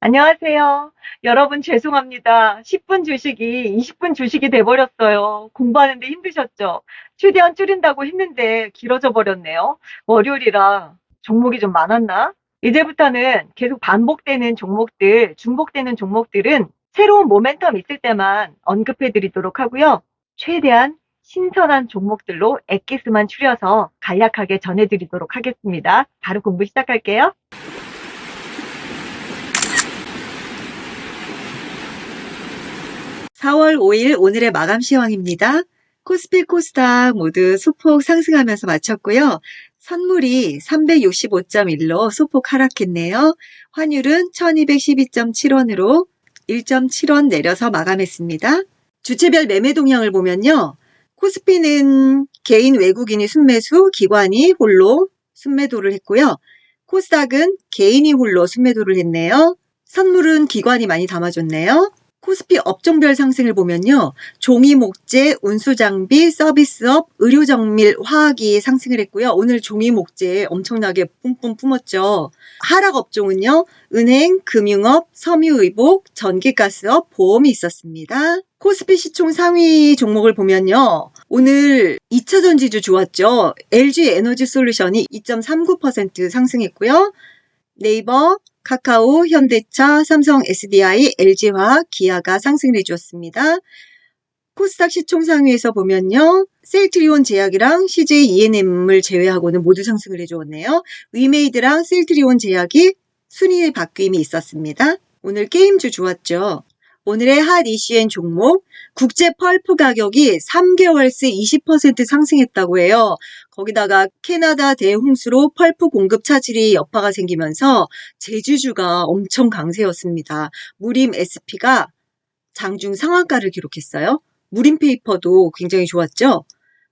안녕하세요. 여러분 죄송합니다. 10분 주식이 20분 주식이 돼버렸어요. 공부하는데 힘드셨죠? 최대한 줄인다고 했는데 길어져 버렸네요. 월요일이라 종목이 좀 많았나? 이제부터는 계속 반복되는 종목들, 중복되는 종목들은 새로운 모멘텀 있을 때만 언급해 드리도록 하고요. 최대한 신선한 종목들로 엑기스만 추려서 간략하게 전해드리도록 하겠습니다. 바로 공부 시작할게요. 사월 5일 오늘의 마감 시황입니다. 코스피 코스닥 모두 소폭 상승하면서 마쳤고요. 선물이 365.1로 소폭 하락했네요. 환율은 1212.7원으로 1.7원 내려서 마감했습니다. 주체별 매매 동향을 보면요. 코스피는 개인 외국인이 순매수, 기관이 홀로 순매도를 했고요. 코스닥은 개인이 홀로 순매도를 했네요. 선물은 기관이 많이 담아줬네요. 코스피 업종별 상승을 보면요. 종이 목재, 운수 장비, 서비스업, 의료 정밀, 화학이 상승을 했고요. 오늘 종이 목재 엄청나게 뿜뿜 뿜었죠. 하락 업종은요. 은행, 금융업, 섬유의복, 전기가스업, 보험이 있었습니다. 코스피 시총 상위 종목을 보면요. 오늘 2차 전지주 좋았죠. LG 에너지 솔루션이 2.39% 상승했고요. 네이버, 카카오, 현대차, 삼성 SDI, LG화학, 기아가 상승을 해주었습니다. 코스닥 시총 상위에서 보면요. 셀트리온 제약이랑 CJ ENM을 제외하고는 모두 상승을 해주었네요. 위메이드랑 셀트리온 제약이 순위의 바뀜이 있었습니다. 오늘 게임주 좋았죠. 오늘의 핫 이슈엔 종목, 국제 펄프 가격이 3개월새 20% 상승했다고 해요. 거기다가 캐나다 대홍수로 펄프 공급 차질이 여파가 생기면서 제주주가 엄청 강세였습니다. 무림 SP가 장중 상한가를 기록했어요. 무림 페이퍼도 굉장히 좋았죠.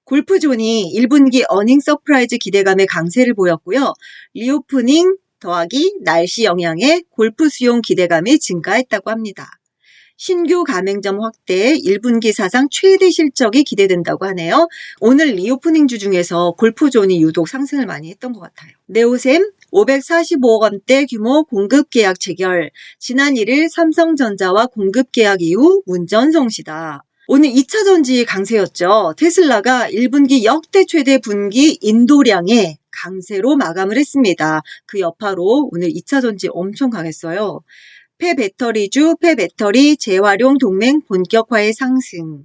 골프존이 1분기 어닝 서프라이즈 기대감에 강세를 보였고요. 리오프닝 더하기 날씨 영향에 골프 수용 기대감이 증가했다고 합니다. 신규 가맹점 확대 1분기 사상 최대 실적이 기대된다고 하네요. 오늘 리오프닝 주 중에서 골프존이 유독 상승을 많이 했던 것 같아요. 네오셈 545억 원대 규모 공급 계약 체결. 지난 1일 삼성전자와 공급 계약 이후 문전성시다. 오늘 2차 전지 강세였죠. 테슬라가 1분기 역대 최대 분기 인도량의 강세로 마감을 했습니다. 그 여파로 오늘 2차 전지 엄청 강했어요. 폐배터리주, 폐배터리 재활용 동맹 본격화의 상승.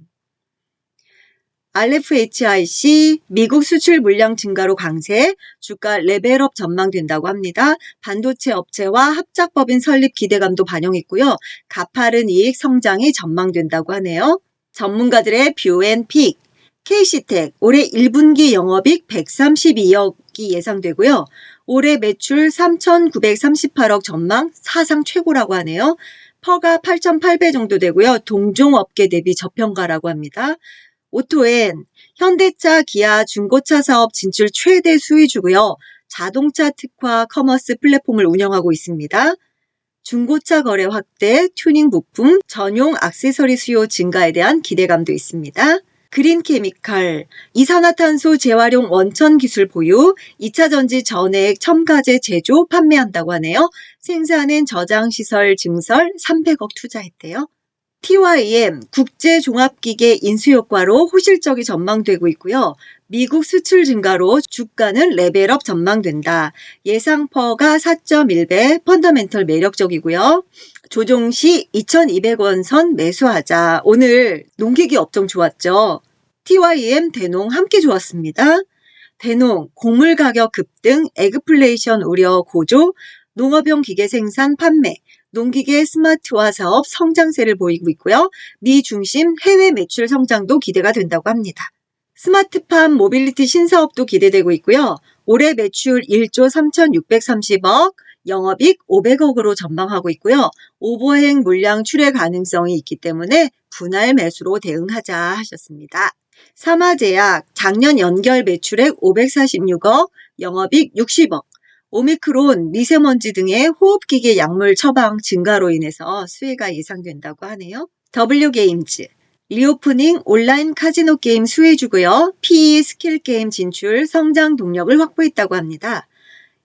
RFHIC 미국 수출 물량 증가로 강세, 주가 레벨업 전망된다고 합니다. 반도체 업체와 합작법인 설립 기대감도 반영했고요. 가파른 이익 성장이 전망된다고 하네요. 전문가들의 뷰앤픽, KC텍 올해 1분기 영업이익 132억이 예상되고요. 올해 매출 3,938억 전망 사상 최고라고 하네요. 퍼가 8,800 정도 되고요. 동종업계 대비 저평가라고 합니다. 오토엔 현대차, 기아 중고차 사업 진출 최대 수위주고요. 자동차 특화 커머스 플랫폼을 운영하고 있습니다. 중고차 거래 확대, 튜닝 부품, 전용 액세서리 수요 증가에 대한 기대감도 있습니다. 그린 케미칼, 이산화탄소 재활용 원천 기술 보유, 2차 전지 전액 첨가제 제조 판매한다고 하네요. 생산은 저장시설 증설 300억 투자했대요. TYM 국제 종합기계 인수 효과로 호실적이 전망되고 있고요. 미국 수출 증가로 주가는 레벨업 전망된다. 예상퍼가 4.1배, 펀더멘털 매력적이고요. 조종 시 2,200원 선 매수하자. 오늘 농기계 업종 좋았죠. TYM 대농 함께 좋았습니다. 대농 곡물 가격 급등, 에그플레이션 우려 고조, 농업용 기계 생산 판매, 농기계 스마트화 사업 성장세를 보이고 있고요. 미 중심 해외 매출 성장도 기대가 된다고 합니다. 스마트팜 모빌리티 신사업도 기대되고 있고요. 올해 매출 1조 3,630억, 영업이익 500억으로 전망하고 있고요. 오버행 물량 출회 가능성이 있기 때문에 분할 매수로 대응하자 하셨습니다. 사마제약 작년 연결 매출액 546억, 영업이익 60억. 오미크론, 미세먼지 등의 호흡기계 약물 처방 증가로 인해서 수혜가 예상된다고 하네요. W게임즈 리오프닝 온라인 카지노 게임 수혜주고요. PE 스킬 게임 진출 성장 동력을 확보했다고 합니다.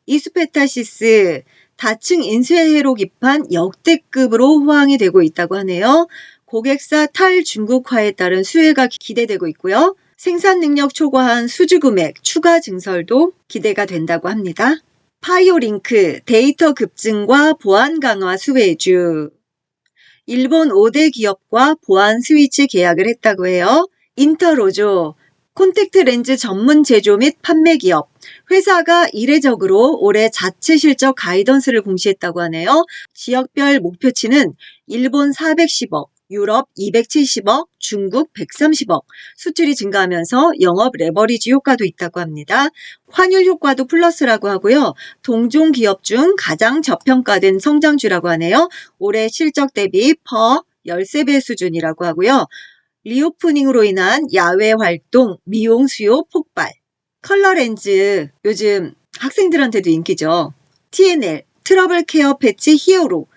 이스페타시스 다층 인수해로 기판 역대급으로 호황이 되고 있다고 하네요. 고객사 탈중국화에 따른 수혜가 기대되고 있고요. 생산 능력 초과한 수주 금액 추가 증설도 기대가 된다고 합니다. 파이오링크 데이터 급증과 보안 강화 수혜주. 일본 5대 기업과 보안 스위치 계약을 했다고 해요. 인터로조 콘택트 렌즈 전문 제조 및 판매 기업. 회사가 이례적으로 올해 자체 실적 가이던스를 공시했다고 하네요. 지역별 목표치는 일본 410억, 유럽 270억, 중국 130억. 수출이 증가하면서 영업 레버리지 효과도 있다고 합니다. 환율 효과도 플러스라고 하고요. 동종 기업 중 가장 저평가된 성장주라고 하네요. 올해 실적 대비 퍼 13배 수준이라고 하고요. 리오프닝으로 인한 야외 활동, 미용 수요 폭발. 컬러 렌즈 요즘 학생들한테도 인기죠. TNL 트러블 케어 패치 히어로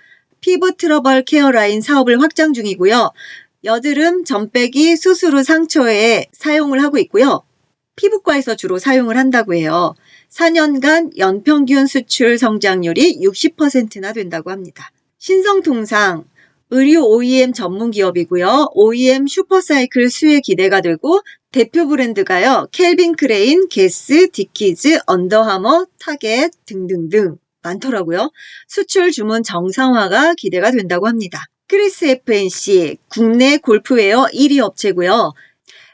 피부 트러블 케어 라인 사업을 확장 중이고요. 여드름, 점빼기, 후 상처에 사용을 하고 있고요. 피부과에서 주로 사용을 한다고 해요. 4년간 연평균 수출 성장률이 60%나 된다고 합니다. 신성통상 의류 OEM 전문 기업이고요. OEM 슈퍼사이클 수혜 기대가 되고 대표 브랜드가요. 켈빈 크레인, 게스, 디키즈, 언더하머, 타겟 등등등 많더라고요. 수출 주문 정상화가 기대가 된다고 합니다. 크리스 FNC 국내 골프웨어 1위 업체고요.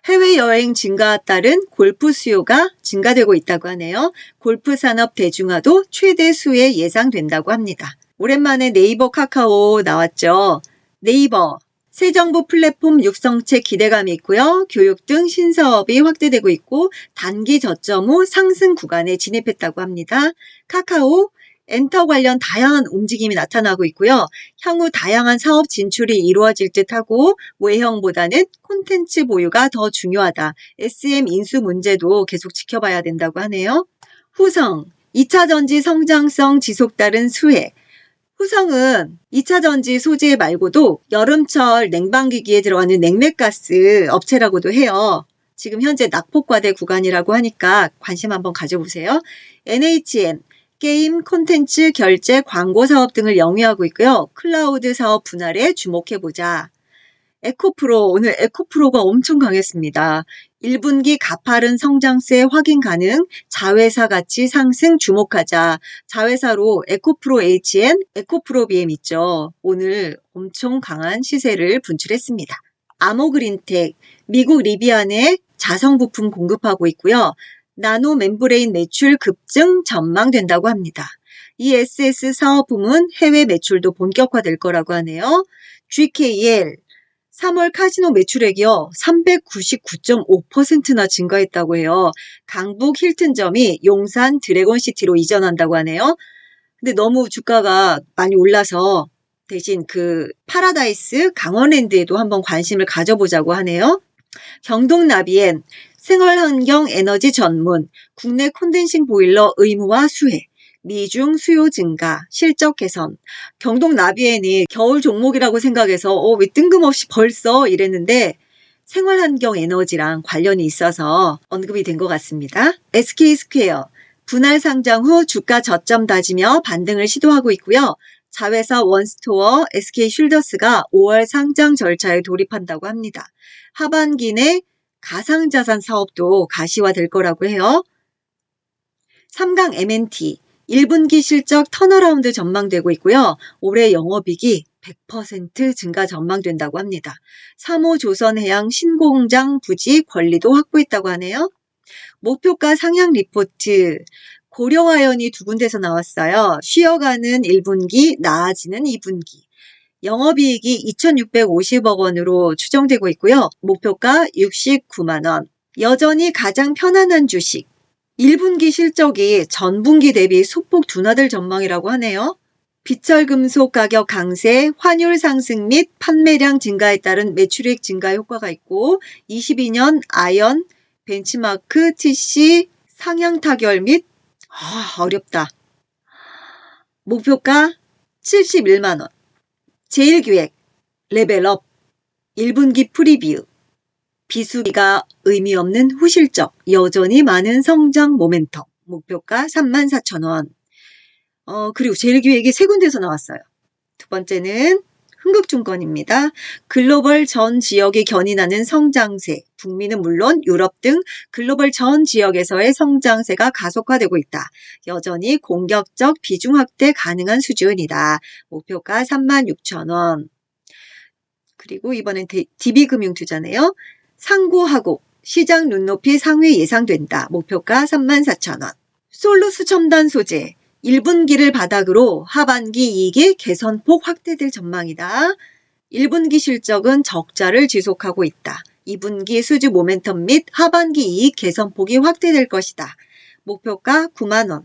해외여행 증가에 따른 골프 수요가 증가되고 있다고 하네요. 골프 산업 대중화도 최대 수에 예상된다고 합니다. 오랜만에 네이버 카카오 나왔죠. 네이버 새 정보 플랫폼 육성체 기대감이 있고요. 교육 등 신사업이 확대되고 있고 단기 저점 후 상승 구간에 진입했다고 합니다. 카카오 엔터 관련 다양한 움직임이 나타나고 있고요. 향후 다양한 사업 진출이 이루어질 듯하고 외형보다는 콘텐츠 보유가 더 중요하다. SM 인수 문제도 계속 지켜봐야 된다고 하네요. 후성 2차 전지 성장성 지속 따른 수혜 후성은 2차 전지 소재 말고도 여름철 냉방기기에 들어가는 냉매가스 업체라고도 해요. 지금 현재 낙폭과대 구간이라고 하니까 관심 한번 가져보세요. NHN 게임, 콘텐츠, 결제, 광고 사업 등을 영위하고 있고요. 클라우드 사업 분할에 주목해보자. 에코프로, 오늘 에코프로가 엄청 강했습니다. 1분기 가파른 성장세 확인 가능, 자회사 가치 상승 주목하자. 자회사로 에코프로 HN, 에코프로 BM 있죠. 오늘 엄청 강한 시세를 분출했습니다. 아모그린텍, 미국 리비안에 자성 부품 공급하고 있고요. 나노 멤브레인 매출 급증 전망된다고 합니다. 이 SS 사업 부문 해외 매출도 본격화될 거라고 하네요. GKL 3월 카지노 매출액이요. 399.5%나 증가했다고 해요. 강북 힐튼점이 용산 드래곤시티로 이전한다고 하네요. 근데 너무 주가가 많이 올라서 대신 그 파라다이스 강원랜드에도 한번 관심을 가져보자고 하네요. 경동나비엔 생활환경 에너지 전문, 국내 콘덴싱 보일러 의무화 수혜, 미중 수요 증가, 실적 개선. 경동 나비엔이 겨울 종목이라고 생각해서 어, 왜 뜬금없이 벌써 이랬는데 생활환경 에너지랑 관련이 있어서 언급이 된 것 같습니다. SK스퀘어 분할 상장 후 주가 저점 다지며 반등을 시도하고 있고요. 자회사 원스토어 SK슐더스가 5월 상장 절차에 돌입한다고 합니다. 하반기 내 가상자산 사업도 가시화될 거라고 해요. 3강 MNT 1분기 실적 턴어라운드 전망되고 있고요. 올해 영업이익이 100% 증가 전망된다고 합니다. 3호 조선해양 신공장 부지 권리도 확보했다고 하네요. 목표가 상향 리포트 고려화연이 두 군데서 나왔어요. 쉬어가는 1분기, 나아지는 2분기. 영업이익이 2,650억 원으로 추정되고 있고요. 목표가 69만 원. 여전히 가장 편안한 주식. 1분기 실적이 전분기 대비 소폭 둔화될 전망이라고 하네요. 비철금속 가격 강세, 환율 상승 및 판매량 증가에 따른 매출액 증가 효과가 있고 22년 아연, 벤치마크, TC 상향 타결 및 아, 어렵다. 목표가 71만 원. 제일 기획, 레벨업, 1분기 프리뷰, 비수기가 의미 없는 후실적, 여전히 많은 성장 모멘텀, 목표가 34,000원. 어, 그리고 제일기획이 세 군데서 나왔어요. 두 번째는 흥국증권입니다. 글로벌 전 지역에 견인하는 성장세, 북미는 물론 유럽 등 글로벌 전 지역에서의 성장세가 가속화되고 있다. 여전히 공격적 비중 확대 가능한 수준이다. 목표가 36,000원. 그리고 이번엔 DB금융투자네요. 상고하고 시장 눈높이 상회 예상된다. 목표가 34,000원. 솔루스 첨단 소재. 1분기를 바닥으로 하반기 이익의 개선폭 확대될 전망이다. 1분기 실적은 적자를 지속하고 있다. 2분기 수주 모멘텀 및 하반기 이익 개선폭이 확대될 것이다. 목표가 9만원.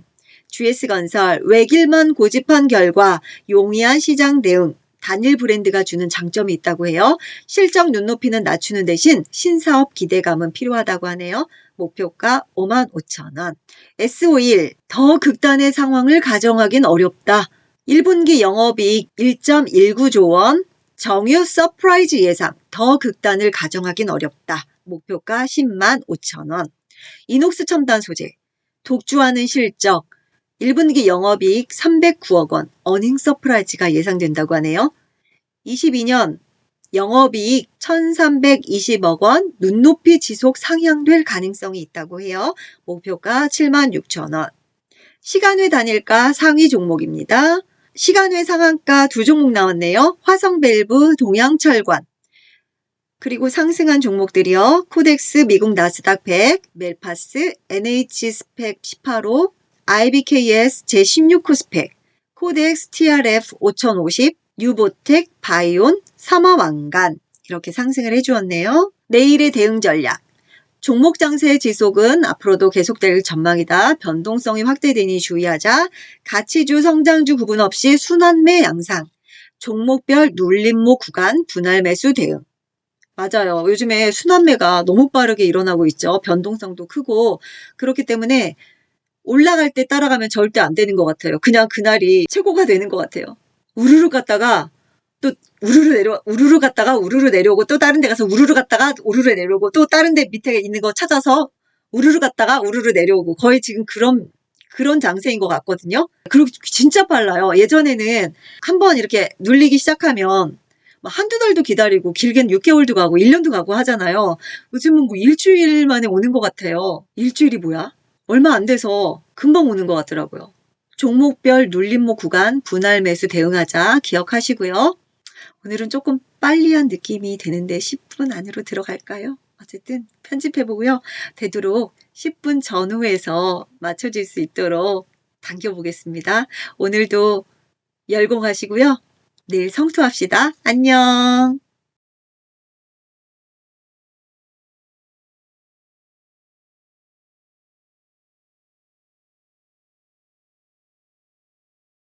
GS건설 외길만 고집한 결과 용이한 시장 대응, 단일 브랜드가 주는 장점이 있다고 해요. 실적 눈높이는 낮추는 대신 신사업 기대감은 필요하다고 하네요. 목표가 5만 5천 원. S51, 더 극단의 상황을 가정하긴 어렵다. 1분기 영업이익 1.19조 원, 정유 서프라이즈 예상, 더 극단을 가정하긴 어렵다. 목표가 10만 5천 원. 이녹스 첨단 소재, 독주하는 실적, 1분기 영업이익 309억 원, 어닝 서프라이즈가 예상된다고 하네요. 22년 영업이익 1320억 원, 눈높이 지속 상향될 가능성이 있다고 해요. 목표가 7만 6천 원. 시간외 단일가 상위 종목입니다. 시간외 상한가 두 종목 나왔네요. 화성밸브, 동양철관. 그리고 상승한 종목들이요. 코덱스, 미국 나스닥 100, 멜파스, NH 스펙 18호, IBKS 제16호 스펙, 코덱스 TRF 5050, 유보텍, 바이온, 삼화왕간 이렇게 상승을 해주었네요. 내일의 대응 전략. 종목 장세 지속은 앞으로도 계속될 전망이다. 변동성이 확대되니 주의하자. 가치주, 성장주 구분 없이 순환매 양상. 종목별 눌림목 구간 분할 매수 대응. 맞아요. 요즘에 순환매가 너무 빠르게 일어나고 있죠. 변동성도 크고. 그렇기 때문에 올라갈 때 따라가면 절대 안 되는 것 같아요. 그냥 그날이 최고가 되는 것 같아요. 우르르 갔다가 또 우르르 내려 우르르 갔다가 우르르 내려오고 또 다른 데 가서 우르르 갔다가 우르르 내려오고 또 다른 데 밑에 있는 거 찾아서 우르르 갔다가 우르르 내려오고 거의 지금 그런 그런 장세인 것 같거든요. 그리고 진짜 빨라요. 예전에는 한번 이렇게 눌리기 시작하면 막 한두 달도 기다리고 길게는 6개월도 가고 1년도 가고 하잖아요. 요즘은 뭐 일주일 만에 오는 것 같아요. 일주일이 뭐야? 얼마 안 돼서 금방 오는 것 같더라고요. 종목별 눌림목 구간 분할 매수 대응하자 기억하시고요. 오늘은 조금 빨리한 느낌이 되는데 10분 안으로 들어갈까요? 어쨌든 편집해보고요. 되도록 10분 전후에서 맞춰질 수 있도록 당겨보겠습니다. 오늘도 열공하시고요. 내일 성투합시다. 안녕.